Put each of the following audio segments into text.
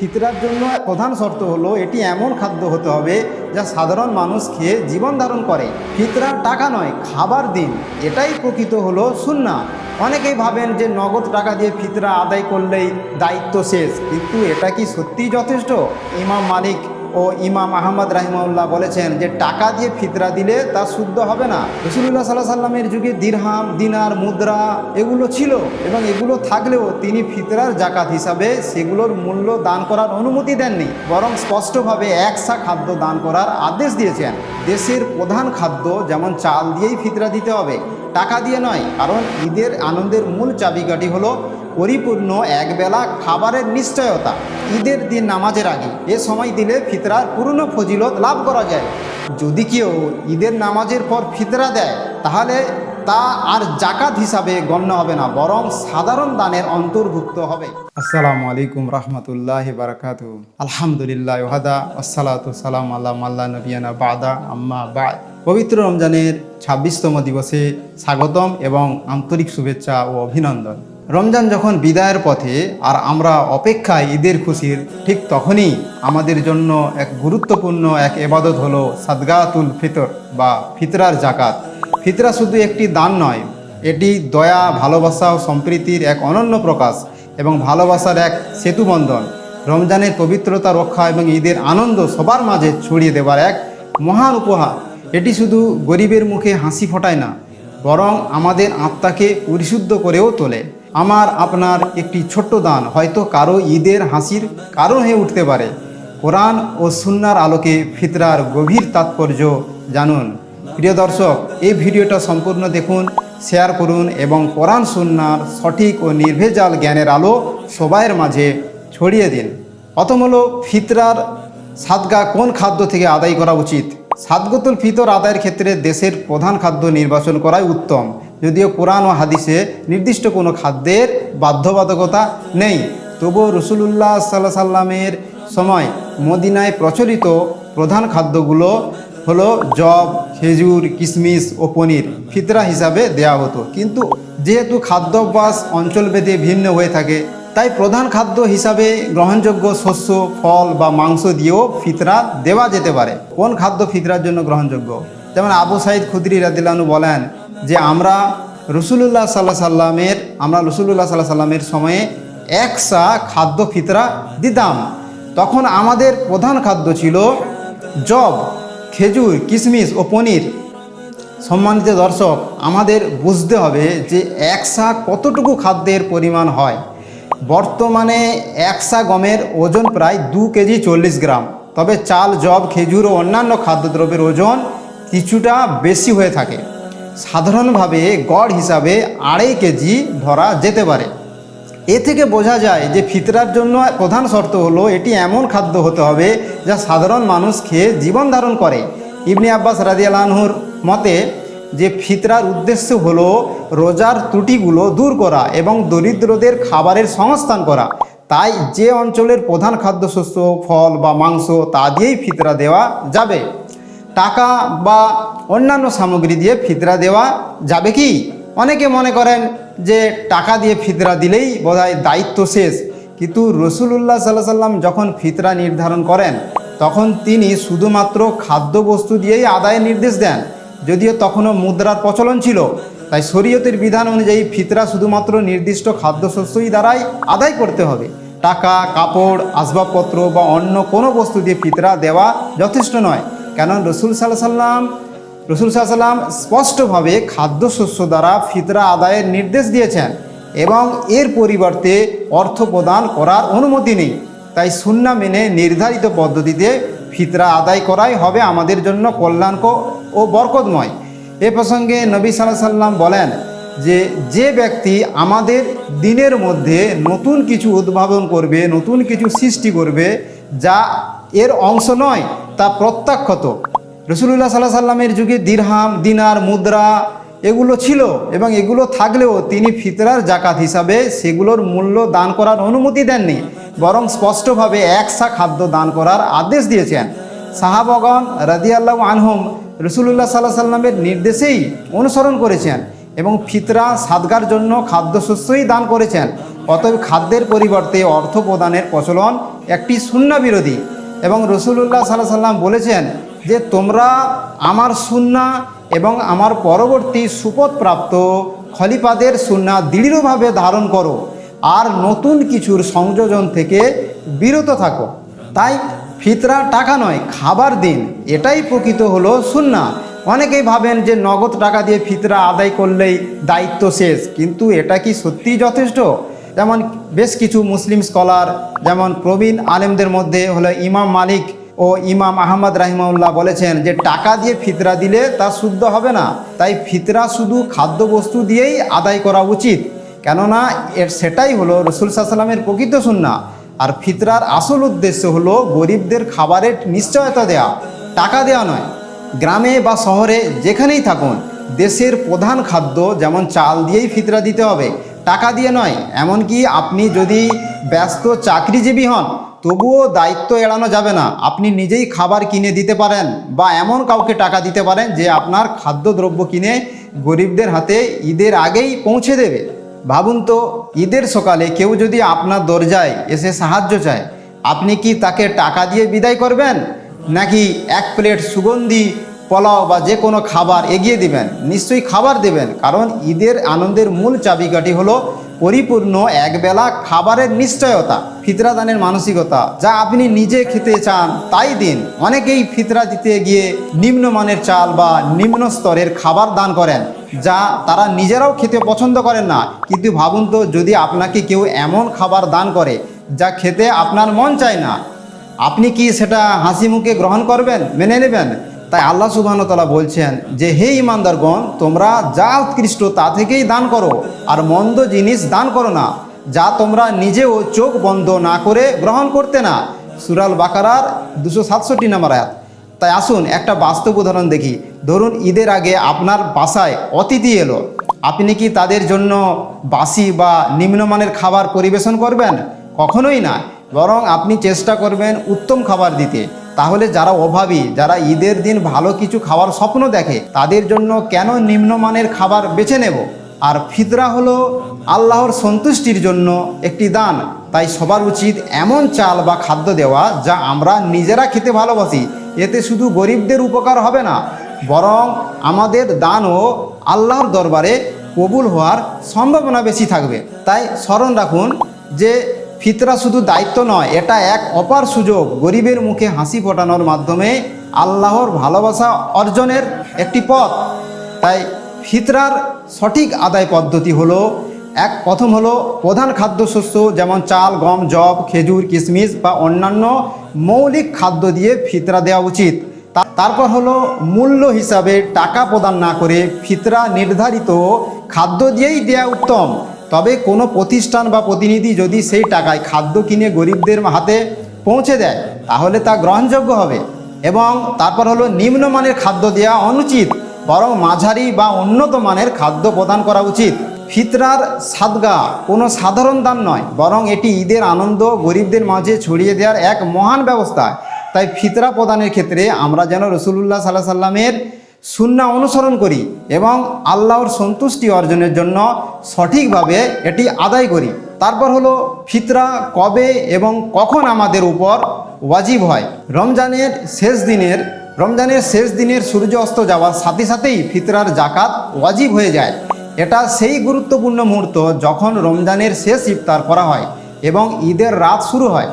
ফিতরার জন্য প্রধান শর্ত হলো এটি এমন খাদ্য হতে হবে যা সাধারণ মানুষ খেয়ে জীবন ধারণ করে। ফিতরা টাকা নয়, খাবার দিন। এটাই প্রকৃত হলো সুন্না। অনেকেই ভাবেন যে নগদ টাকা দিয়ে ফিতরা আদায় করলেই দায়িত্ব শেষ, কিন্তু এটা কি সত্যিই যথেষ্ট? ইমাম মালিক ও ইমাম আহমদ রাহিমাউল্লাহ বলেছেন যে টাকা দিয়ে ফিতরা দিলে তা শুদ্ধ হবে না। রসুল্লাহ সাল্লাহ সাল্লামের যুগে দিরহাম, দিনার, মুদ্রা এগুলো ছিল এবং এগুলো থাকলেও তিনি ফিতরার জাকাত হিসাবে সেগুলোর মূল্য দান করার অনুমতি দেননি, বরং স্পষ্টভাবে একসা খাদ্য দান করার আদেশ দিয়েছেন। দেশের প্রধান খাদ্য যেমন চাল দিয়েই ফিতরা দিতে হবে, টাকা দিয়ে নয়, কারণ ঈদের আনন্দের মূল চাবিকাঠি হলো পরিপূর্ণ একবেলা খাবারের নিশ্চয়তা। ঈদের দিন নামাজের আগে এ সময় দিলে ফিতরার পূর্ণ ফজিলত লাভ করা যায়। যদি কেউ ঈদের নামাজের পর ফিতরা দেয়, তাহলে তা আর জাকাত হিসাবে গণ্য হবে না, বরং সাধারণ দানের অন্তর্ভুক্ত হবে। আসসালামু আলাইকুম রহমতুল্লাহ বারাকাত আলহামদুলিল্লাহ ওহাদা আসসালাতু সালাম আল্লাহ মাল্লা নবিয়ানা বাদা, আম্মা বা পবিত্র রমজানের ছাব্বিশতম দিবসে স্বাগতম এবং আন্তরিক শুভেচ্ছা ও অভিনন্দন। রমজান যখন বিদায়ের পথে আর আমরা অপেক্ষায় ঈদের খুশির ঠিক তখনই আমাদের জন্য এক গুরুত্বপূর্ণ এক এবাদত হলো সাদগাতুল ফিতর বা ফিতরার জাকাত ফিতরা শুধু একটি দান নয়, এটি দয়া, ভালোবাসা ও সম্প্রীতির এক অনন্য প্রকাশ এবং ভালোবাসার এক সেতুবন্ধন। রমজানের পবিত্রতা রক্ষা এবং ঈদের আনন্দ সবার মাঝে ছড়িয়ে দেওয়ার এক মহান উপহার। এটি শুধু গরিবের মুখে হাসি ফোটায় না, বরং আমাদের আত্মাকে পরিশুদ্ধ করেও তোলে। আমার আপনার একটি ছোট্ট দান। হয়তো কারও ঈদের হাসির কারণ হয়ে উঠতে পারে। কোরআন ও সুন্নার আলোকে ফিতরার গভীর তাৎপর্য জানুন। প্রিয় দর্শক, এই ভিডিওটা সম্পূর্ণ দেখুন, শেয়ার করুন এবং কোরআন, সুন্নার সঠিক ও নির্ভেজাল জ্ঞানের আলো সবাইয়ের মাঝে ছড়িয়ে দিন। প্রথম হলো ফিতরার সাদগা কোন খাদ্য থেকে আদায় করা উচিত? সাদগতুল ফিতর আদায়ের ক্ষেত্রে দেশের প্রধান খাদ্য নির্বাচন করাই উত্তম। যদিও কোরআন ও হাদিসে নির্দিষ্ট কোনো খাদ্যের বাধ্যবাধকতা নেই। তবুও রসুলুল্লাহ সাল্লাহ সাল্লামের সময় মদিনায় প্রচলিত প্রধান খাদ্যগুলো হলো জব খেজুর কিশমিশ ও পনির ফিতরা হিসাবে দেয়া হতো। কিন্তু যেহেতু খাদ্যাভ্যাস অঞ্চলভেদে ভিন্ন হয়ে থাকে, তাই প্রধান খাদ্য হিসাবে গ্রহণযোগ্য শস্য, ফল বা মাংস দিয়েও ফিতরা দেওয়া যেতে পারে। কোন খাদ্য ফিতরার জন্য গ্রহণযোগ্য? যেমন আবু সাইদ খুদরি রাদিল্লানু বলেন যে আমরা রসুল্লাহ সাল্লাহ সাল্লামের, আমরা রসুল্লাহ সাল্লাহ সাল্লামের সময়ে একসা খাদ্য ফিতরা দিতাম। তখন আমাদের প্রধান খাদ্য ছিল জব, খেজুর কিশমিশ ও পনির। সম্মানিত দর্শক, আমাদের বুঝতে হবে যে একসা কতটুকু খাদ্যের পরিমাণ হয়। বর্তমানে একসা গমের ওজন প্রায় দু কেজি চল্লিশ গ্রাম। তবে চাল, জব, খেজুর ও অন্যান্য খাদ্যদ্রব্যের ওজন কিছুটা বেশি হয়ে থাকে। সাধারণভাবে গড় হিসাবে আড়াই কেজি ধরা যেতে পারে। এ থেকে বোঝা যায় যে ফিতরার জন্য প্রধান শর্ত হলো এটি এমন খাদ্য হতে হবে যা সাধারণ মানুষ খেয়ে জীবন ধারণ করে। ইবনে আব্বাস রাজিয়ালানহুর মতে যে ফিতরার উদ্দেশ্য হলো রোজার ত্রুটিগুলো দূর করা এবং দরিদ্রদের খাবারের সংস্থান করা। তাই যে অঞ্চলের প্রধান খাদ্যশস্য, ফল বা মাংস তা দিয়েই ফিতরা দেওয়া যাবে। টাকা বা অন্যান্য সামগ্রী দিয়ে ফিতরা দেওয়া যাবে কি? অনেকে মনে করেন যে টাকা দিয়ে ফিতরা দিলেই বোধহয় দায়িত্ব শেষ। কিন্তু রসুল্লাহ সাল্লাহ সাল্লাম যখন ফিতরা নির্ধারণ করেন, তখন তিনি শুধুমাত্র খাদ্যবস্তু দিয়েই আদায়ের নির্দেশ দেন। যদিও তখনও মুদ্রার প্রচলন ছিল। তাই শরীয়তের বিধান অনুযায়ী ফিতরা শুধুমাত্র নির্দিষ্ট খাদ্যশস্যই দ্বারাই আদায় করতে হবে। টাকা, কাপড়, আসবাবপত্র বা অন্য কোনো বস্তু দিয়ে ফিতরা দেওয়া যথেষ্ট নয়। কেন রসুল সাল্লাহ সাল্লাম রসুল সাল্লাম স্পষ্টভাবে খাদ্যশস্য দ্বারা ফিতরা আদায়ের নির্দেশ দিয়েছেন এবং এর পরিবর্তে অর্থ প্রদান করার অনুমতি নেই। তাই সুন্না মেনে নির্ধারিত পদ্ধতিতে ফিতরা আদায় করাই হবে আমাদের জন্য কল্যাণক ও বরকতময়। এ প্রসঙ্গে নবী সাল্লাহ সাল্লাম বলেন যে যে ব্যক্তি আমাদের দিনের মধ্যে নতুন কিছু উদ্ভাবন করবে, নতুন কিছু সৃষ্টি করবে, যা এর অংশ নয় তা প্রত্যাখ্যত রসুল্লাহ সাল্লাহ সাল্লামের যুগে দিরহাম, দিনার, মুদ্রা এগুলো ছিল এবং এগুলো থাকলেও তিনি ফিতরার জাকাত হিসাবে সেগুলোর মূল্য দান করার অনুমতি দেননি, বরং স্পষ্টভাবে একসা খাদ্য দান করার আদেশ দিয়েছেন। সাহাবগণ রাদিয়াল্লাহ আনহুম রসুল্লাহ সাল্লাহ সাল্লামের নির্দেশেই অনুসরণ করেছেন এবং ফিতরা সাদগার জন্য খাদ্যশস্যই দান করেছেন। অতএব খাদ্যের পরিবর্তে অর্থ প্রদানের প্রচলন একটি শূন্য বিরোধী। এবং রসুল্লাহ সাল্লাহ সাল্লাম বলেছেন যে তোমরা আমার সুন্না এবং আমার পরবর্তী সুপথপ্রাপ্ত খলিফাদের সুন্না দৃঢ়ভাবে ধারণ করো আর নতুন কিছুর সংযোজন থেকে বিরত থাকো। তাই ফিতরা টাকা নয়, খাবার দিন। এটাই প্রকৃত হলো সুন্না অনেকেই ভাবেন যে নগদ টাকা দিয়ে ফিতরা আদায় করলেই দায়িত্ব শেষ, কিন্তু এটা কি সত্যিই যথেষ্ট? যেমন বেশ কিছু মুসলিম স্কলার, যেমন প্রবীণ আলেমদের মধ্যে হলো ইমাম মালিক ও ইমাম আহমদ রাহিমাউল্লাহ বলেছেন যে টাকা দিয়ে ফিতরা দিলে তা শুদ্ধ হবে না। তাই ফিতরা শুধু খাদ্যবস্তু দিয়েই আদায় করা উচিত। কেননা এর সেটাই হলো রসুল সাল্লামের প্রকৃত সুন্না। আর ফিতরার আসল উদ্দেশ্য হলো গরিবদের খাবারের নিশ্চয়তা দেয়া, টাকা দেওয়া নয়। গ্রামে বা শহরে যেখানেই থাকুন, দেশের প্রধান খাদ্য যেমন চাল দিয়েই ফিতরা দিতে হবে টাকা দিয়ে নয়, এমনকি আপনি যদি ব্যস্ত চাকরিজীবী হন, তবুও দায়িত্ব এড়ানো যাবে না। আপনি নিজেই খাবার কিনে দিতে পারেন বা এমন কাউকে টাকা দিতে পারেন যে আপনার খাদ্যদ্রব্য কিনে গরিবদের হাতে ঈদের আগেই পৌঁছে দেবে। ভাবুন তো, ঈদের সকালে কেউ যদি আপনার দরজায় এসে সাহায্য চায়, আপনি কি তাকে টাকা দিয়ে বিদায় করবেন? নাকি এক প্লেট সুগন্ধি পোলাও বা যে কোনো খাবার এগিয়ে দিবেন, নিশ্চয়ই খাবার দেবেন। কারণ ঈদের আনন্দের মূল চাবিকাঠি হলো পরিপূর্ণ একবেলা খাবারের নিশ্চয়তা ফিতরা দানের মানসিকতা, যা আপনি নিজে খেতে চান তাই দিন। অনেকেই ফিতরা দিতে গিয়ে নিম্নমানের চাল বা নিম্ন স্তরের খাবার দান করেন, যা তারা নিজেরাও খেতে পছন্দ করেন না। কিন্তু ভাবুন তো, যদি আপনাকে কেউ এমন খাবার দান করে, যা খেতে আপনার মন চায় না, আপনি কি সেটা হাসি মুখে গ্রহণ করবেন, মেনে নেবেন? তাই আল্লাহ সুবাহতলা বলছেন যে, হে ইমানদারগণ তোমরা যা উৎকৃষ্ট তা থেকেই দান করো, আর মন্দ জিনিস দান করো না, যা তোমরা নিজেও চোখ বন্ধ না করে গ্রহণ করতে না। সুরাল বাকারার দুশো সাতষট্টি নম্বর আয়াত। তাই আসুন একটা বাস্তব উদাহরণ দেখি। ধরুন, ঈদের আগে আপনার বাসায় অতিথি এলো। আপনি কি তাদের জন্য বাসি বা নিম্নমানের খাবার পরিবেশন করবেন? কখনোই না। বরং আপনি চেষ্টা করবেন উত্তম খাবার দিতে। তাহলে যারা অভাবী, যারা ঈদের দিন ভালো কিছু খাওয়ার স্বপ্ন দেখে, তাদের জন্য কেন নিম্নমানের খাবার বেছে নেব? আর ফিতরা হলো আল্লাহর সন্তুষ্টির জন্য একটি দান। তাই সবার উচিত এমন চাল বা খাদ্য দেওয়া যা আমরা নিজেরা খেতে ভালোবাসি। এতে শুধু গরিবদের উপকার হবে না, বরং আমাদের দানও আল্লাহর দরবারে কবুল হওয়ার সম্ভাবনা বেশি থাকবে। তাই স্মরণ রাখুন যে ফিতরা শুধু দায়িত্ব নয়, এটা এক অপার সুযোগ। গরিবের মুখে হাসি ফোটানোর মাধ্যমে আল্লাহর ভালোবাসা অর্জনের একটি পথ। তাই ফিতরার সঠিক আদায় পদ্ধতি হলো, এক প্রথম হলো প্রধান খাদ্যশস্য যেমন চাল, গম জব খেজুর কিশমিশ বা অন্যান্য মৌলিক খাদ্য দিয়ে ফিতরা দেওয়া উচিত। তারপর হলো মূল্য হিসাবে টাকা প্রদান না করে ফিতরা নির্ধারিত খাদ্য দিয়েই দেয়া উত্তম। তবে কোনো প্রতিষ্ঠান বা প্রতিনিধি যদি সেই টাকায় খাদ্য কিনে গরিবদের হাতে পৌঁছে দেয়, তাহলে তা গ্রহণযোগ্য হবে। এবং তারপর হলো নিম্নমানের খাদ্য দেওয়া অনুচিত, বরং মাঝারি বা উন্নত মানের খাদ্য প্রদান করা উচিত। ফিতরার সাদগা কোনো সাধারণ দান নয়, বরং এটি ঈদের আনন্দ গরিবদের মাঝে ছড়িয়ে দেওয়ার এক মহান ব্যবস্থা। তাই ফিতরা প্রদানের ক্ষেত্রে আমরা যেন রসুল্লাহ সাল্লাহ সাল্লামের সুন্না অনুসরণ করি এবং আল্লাহর সন্তুষ্টি অর্জনের জন্য সঠিকভাবে এটি আদায় করি। তারপর হলো ফিতরা কবে এবং কখন আমাদের উপর ওয়াজিব হয়। রমজানের শেষ দিনের, রমজানের শেষ দিনের সূর্য অস্ত যাওয়ার সাথে সাথেই ফিতরার জাকাত ওয়াজিব হয়ে যায়। এটা সেই গুরুত্বপূর্ণ মুহূর্ত যখন রমজানের শেষ ইফতার করা হয় এবং ঈদের রাত শুরু হয়।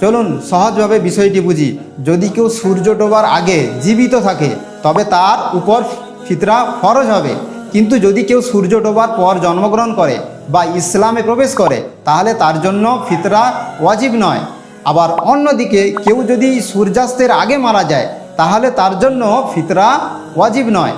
চলুন সহজভাবে বিষয়টি বুঝি। যদি কেউ সূর্য ডোবার আগে জীবিত থাকে তবে তার উপর ফিতরা ফরজ হবে। কিন্তু যদি কেউ সূর্য ডোবার পর জন্মগ্রহণ করে বা ইসলামে প্রবেশ করে, তাহলে তার জন্য ফিতরা ওয়াজিব নয়। আবার অন্যদিকে কেউ যদি সূর্যাস্তের আগে মারা যায়, তাহলে তার জন্য ফিতরা ওয়াজিব নয়।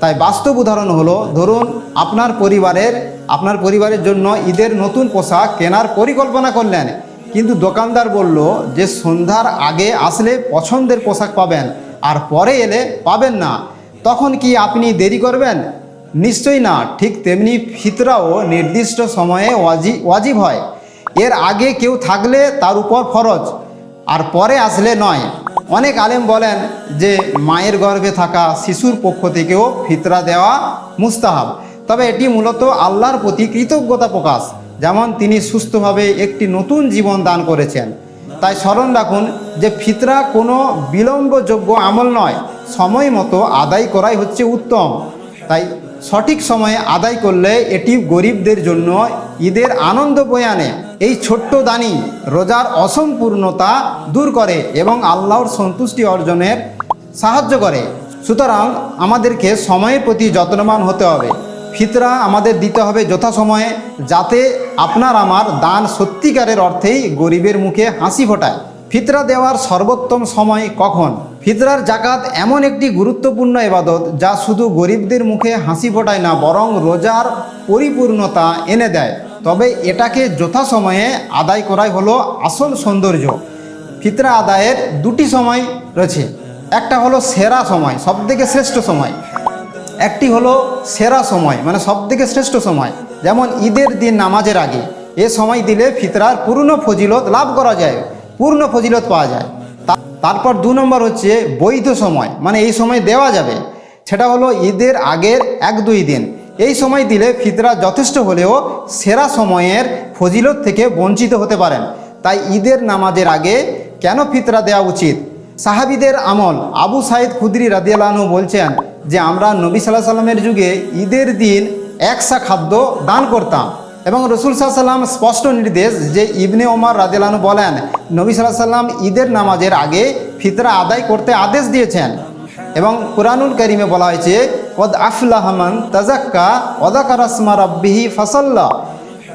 তাই বাস্তব উদাহরণ হলো, ধরুন আপনার পরিবারের আপনার পরিবারের জন্য ঈদের নতুন পোশাক কেনার পরিকল্পনা করলেন, কিন্তু দোকানদার বলল যে সন্ধ্যার আগে আসলে পছন্দের পোশাক পাবেন। আর পরে এলে পাবেন না। তখন কি আপনি দেরি করবেন? নিশ্চয়ই না। ঠিক তেমনি ফিতরাও নির্দিষ্ট সময়ে ওয়াজি ওয়াজিব হয়। এর আগে কেউ থাকলে তার উপর ফরজ, আর পরে আসলে নয়। অনেক আলেম বলেন যে, মায়ের গর্ভে থাকা শিশুর পক্ষ থেকেও ফিতরা দেওয়া মুস্তাহাব। তবে এটি মূলত আল্লাহর প্রতি কৃতজ্ঞতা প্রকাশ, যেমন তিনি সুস্থভাবে একটি নতুন জীবন দান করেছেন। তাই স্মরণ রাখুন যে ফিতরা কোনো বিলম্বযোগ্য আমল নয়। সময় মতো আদায় করাই হচ্ছে উত্তম। তাই সঠিক সময়ে আদায় করলে এটি গরিবদের জন্য ঈদের আনন্দ বয়ে আনে। এই ছোট্ট দানি রোজার অসম্পূর্ণতা দূর করে এবং আল্লাহর সন্তুষ্টি অর্জনের সাহায্য করে। সুতরাং আমাদেরকে সময়ের প্রতি যত্নবান হতে হবে। ফিতরা আমাদের দিতে হবে যথাসময়ে যাতে আপনার আমার দান সত্যিকারের অর্থেই গরিবের মুখে হাসি ফোটায়। ফিতরা দেওয়ার সর্বোত্তম সময় কখন? ফিতরার জাকাত এমন একটি গুরুত্বপূর্ণ এবাদত যা শুধু গরিবদের মুখে হাসি ফোটায় না, বরং রোজার পরিপূর্ণতা এনে দেয়। তবে এটাকে যথাসময়ে আদায় করাই হলো আসল সৌন্দর্য। ফিতরা আদায়ের দুটি সময় রয়েছে। একটা হলো সেরা সময়, সবথেকে শ্রেষ্ঠ সময়। একটি হলো সেরা সময় মানে সবথেকে শ্রেষ্ঠ সময়। যেমন ঈদের দিন নামাজের আগে, এ সময় দিলে ফিতরার পূর্ণ ফজিলত লাভ করা যায়, পূর্ণ ফজিলত পাওয়া যায়। তারপর দু নম্বর হচ্ছে বৈধ সময় মানে এই সময় দেওয়া যাবে। সেটা হলো ঈদের আগের এক দুই দিন। এই সময় দিলে ফিতরা যথেষ্ট হলেও সেরা সময়ের ফজিলত থেকে বঞ্চিত হতে পারেন। তাই ঈদের নামাজের আগে কেন ফিতরা দেওয়া উচিত? সাহাবিদের আমল আবু সাইদ খুদরি রাদিয়ালানু বলছেন যে, আমরা নবী সাল্লাহ সাল্লামের যুগে ঈদের দিন একসা খাদ্য দান করতাম। এবং রসুল সাল্লাম স্পষ্ট নির্দেশ যে ইবনে ওমর রাজেলানু বলেন, নবী সাল্লাহ সাল্লাম ঈদের নামাজের আগে ফিতরা আদায় করতে আদেশ দিয়েছেন। এবং কোরআনুল করিমে বলা হয়েছে ওদ আফলাহমান তাজাক্কা ওদাকার আসমা রব্বিহি ফসল্লা।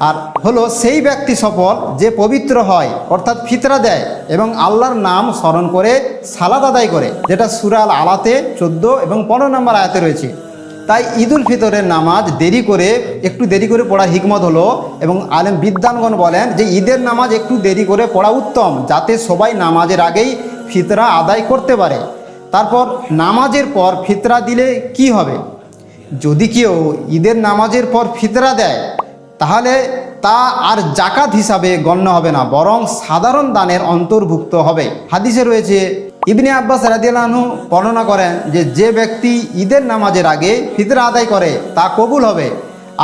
আর হলো, সেই ব্যক্তি সফল যে পবিত্র হয়, অর্থাৎ ফিতরা দেয় এবং আল্লাহর নাম স্মরণ করে সালাদ আদায় করে, যেটা সুরাল আলাতে চোদ্দ এবং পনেরো নম্বর আয়াতে রয়েছে। তাই ঈদুল ফিতরের নামাজ দেরি করে, একটু দেরি করে পড়া হিকমত হলো এবং আলেম বিদ্যানগণ বলেন যে ঈদের নামাজ একটু দেরি করে পড়া উত্তম যাতে সবাই নামাজের আগেই ফিতরা আদায় করতে পারে। তারপর নামাজের পর ফিতরা দিলে কি হবে? যদি কেউ ঈদের নামাজের পর ফিতরা দেয়, তাহলে তা আর জাকাত হিসাবে গণ্য হবে না, বরং সাধারণ দানের অন্তর্ভুক্ত হবে। হাদিসে রয়েছে ইবনে আব্বাস রাদিয়ালাহু বর্ণনা করেন যে যে ব্যক্তি ঈদের নামাজের আগে ফিতরা আদায় করে, তা কবুল হবে।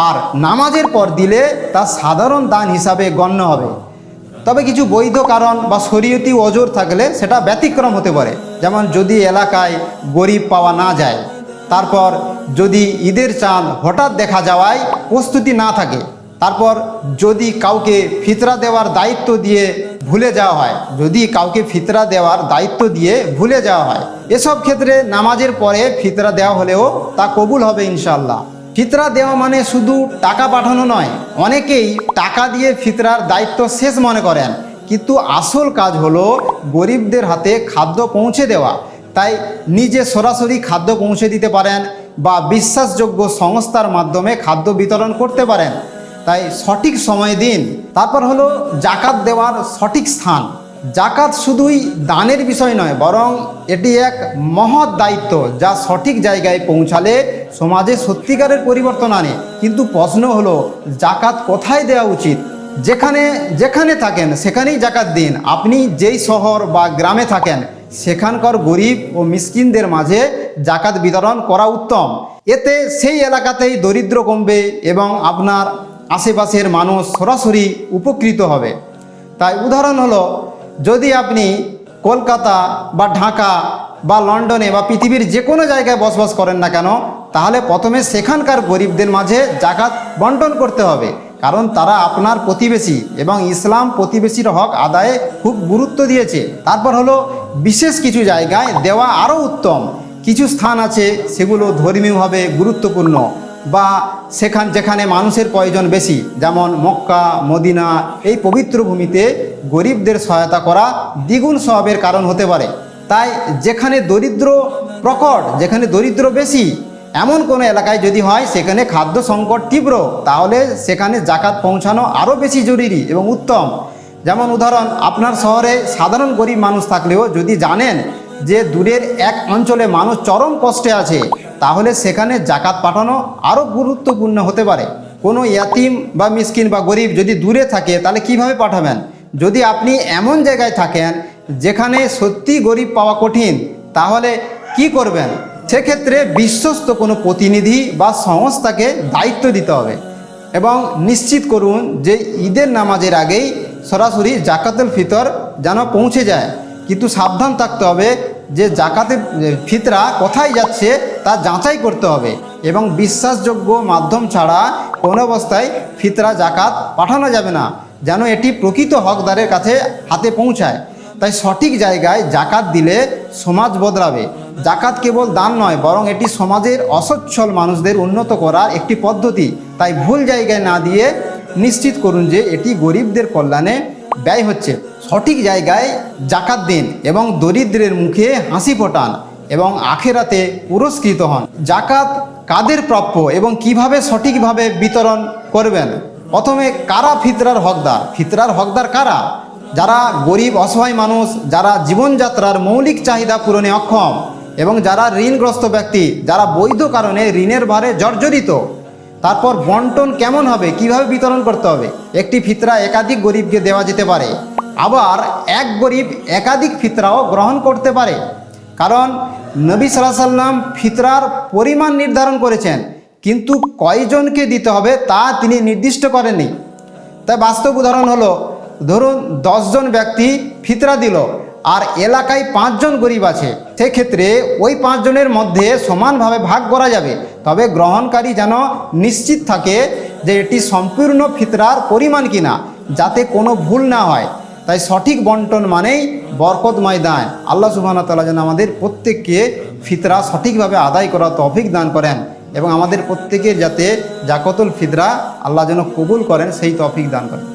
আর নামাজের পর দিলে তা সাধারণ দান হিসাবে গণ্য হবে। তবে কিছু বৈধ কারণ বা শরীয়তি ওজোর থাকলে সেটা ব্যতিক্রম হতে পারে। যেমন যদি এলাকায় গরিব পাওয়া না যায়, তারপর যদি ঈদের চাঁদ হঠাৎ দেখা যাওয়ায় প্রস্তুতি না থাকে তারপর যদি কাউকে ফিতরা দেওয়ার দায়িত্ব দিয়ে ভুলে যাওয়া হয়, যদি কাউকে ফিতরা দেওয়ার দায়িত্ব দিয়ে ভুলে যাওয়া হয়, এসব ক্ষেত্রে নামাজের পরে ফিতরা দেওয়া হলেও তা কবুল হবে ইনশাল্লাহ ফিতরা দেওয়া মানে শুধু টাকা পাঠানো নয়, অনেকেই টাকা দিয়ে ফিতরার দায়িত্ব শেষ মনে করেন, কিন্তু আসল কাজ হলো গরিবদের হাতে খাদ্য পৌঁছে দেওয়া। তাই নিজে সরাসরি খাদ্য পৌঁছে দিতে পারেন বা বিশ্বাসযোগ্য সংস্থার মাধ্যমে খাদ্য বিতরণ করতে পারেন। তাই সঠিক সময় দিন। তারপর হলো জাকাত দেওয়ার সঠিক স্থান। জাকাত শুধুই দানের বিষয় নয়, বরং এটি এক মহৎ দায়িত্ব যা সঠিক জায়গায় পৌঁছালে সমাজে সত্যিকারের পরিবর্তন আনে। কিন্তু প্রশ্ন হলো, জাকাত কোথায় দেওয়া উচিত? যেখানে যেখানে থাকেন, সেখানেই জাকাত দিন। আপনি যেই শহর বা গ্রামে থাকেন, সেখানকার গরিব ও মিসকিনদের মাঝে জাকাত বিতরণ করা উত্তম। এতে সেই এলাকাতেই দরিদ্র কমবে এবং আপনার আশেপাশের মানুষ সরাসরি উপকৃত হবে। তাই উদাহরণ হলো, যদি আপনি কলকাতা বা ঢাকা বা লন্ডনে বা পৃথিবীর যে কোনো জায়গায় বসবাস করেন না কেন, তাহলে প্রথমে সেখানকার গরিবদের মাঝে জাকাত বন্টন করতে হবে। কারণ তারা আপনার প্রতিবেশী এবং ইসলাম প্রতিবেশীর হক আদায়ে খুব গুরুত্ব দিয়েছে। তারপর হলো, বিশেষ কিছু জায়গায় দেওয়া আরও উত্তম। কিছু স্থান আছে, সেগুলো ধর্মীয়ভাবে গুরুত্বপূর্ণ। বা সেখান, যেখানে মানুষের প্রয়োজন বেশি, যেমন মক্কা, মদিনা, এই পবিত্র ভূমিতে গরিবদের সহায়তা করা দ্বিগুণ স্বভাবের কারণ হতে পারে। তাই যেখানে দরিদ্র প্রকট, যেখানে দরিদ্র বেশি, এমন কোনো এলাকায় যদি হয়, সেখানে খাদ্য সংকট তীব্র, তাহলে সেখানে জাকাত পৌঁছানো আরও বেশি জরুরি এবং উত্তম। যেমন উদাহরণ, আপনার শহরে সাধারণ গরিব মানুষ থাকলেও যদি জানেন যে দূরের এক অঞ্চলে মানুষ চরম কষ্টে আছে তাহলে সেখানে জাকাত পাঠানো আরও গুরুত্বপূর্ণ হতে পারে। কোনো ইয়াতিম বা মিসকিন বা গরিব যদি দূরে থাকে, তাহলে কীভাবে পাঠাবেন? যদি আপনি এমন জায়গায় থাকেন যেখানে সত্যি গরিব পাওয়া কঠিন, তাহলে কি করবেন? সেক্ষেত্রে বিশ্বস্ত কোনো প্রতিনিধি বা সংস্থাকে দায়িত্ব দিতে হবে এবং নিশ্চিত করুন যে ঈদের নামাজের আগেই সরাসরি জাকাতুল ফিতর যেন পৌঁছে যায়। কিন্তু সাবধান থাকতে হবে যে জাকাতের ফিতরা কোথায় যাচ্ছে তা যাচাই করতে হবে এবং বিশ্বাসযোগ্য মাধ্যম ছাড়া কোনো অবস্থায় ফিতরা, জাকাত পাঠানো যাবে না, যেন এটি প্রকৃত হকদারের কাছে হাতে পৌঁছায়। তাই সঠিক জায়গায় জাকাত দিলে সমাজ বদলাবে। জাকাত কেবল দান নয়, বরং এটি সমাজের অসচ্ছল মানুষদের উন্নত করার একটি পদ্ধতি। তাই ভুল জায়গায় না দিয়ে নিশ্চিত করুন যে এটি গরিবদের কল্যাণে ব্যয় হচ্ছে। সঠিক জায়গায় জাকাত দিন এবং দরিদ্রের মুখে হাসি ফোটান এবং আখেরাতে পুরস্কৃত হন। জাকাত কাদের প্রাপ্য এবং কীভাবে সঠিকভাবে বিতরণ করবেন? প্রথমে, কারা ফিতরার হকদার? ফিতরার হকদার কারা? যারা গরিব, অসহায় মানুষ, যারা জীবনযাত্রার মৌলিক চাহিদা পূরণে অক্ষম এবং যারা ঋণগ্রস্ত ব্যক্তি, যারা বৈধ কারণে ঋণের ভারে জর্জরিত। তারপর বন্টন কেমন হবে? কীভাবে বিতরণ করতে হবে? একটি ফিতরা একাধিক গরিবকে দেওয়া যেতে পারে। আবার এক গরিব একাধিক ফিতরাও গ্রহণ করতে পারে। কারণ নবী সাল্লাহ সাল্লাম ফিতরার পরিমাণ নির্ধারণ করেছেন, কিন্তু কয়জনকে দিতে হবে তা তিনি নির্দিষ্ট করেননি। তাই বাস্তব উদাহরণ হলো, ধরুন দশজন ব্যক্তি ফিতরা দিল, আর এলাকায় পাঁচজন গরিব আছে, সেক্ষেত্রে ওই পাঁচজনের মধ্যে সমানভাবে ভাগ করা যাবে। তবে গ্রহণকারী যেন নিশ্চিত থাকে যে এটি সম্পূর্ণ ফিতরার পরিমাণ কিনা, যাতে কোনো ভুল না হয়। তাই সঠিক বন্টন মানেই বরকতময় দান আল্লাহ সুবাহ তালা যেন আমাদের প্রত্যেককে ফিতরা সঠিকভাবে আদায় করা তফিক দান করেন এবং আমাদের প্রত্যেকের যাতে জাকতুল ফিতরা আল্লাহ যেন কবুল করেন, সেই তফিক দান করেন।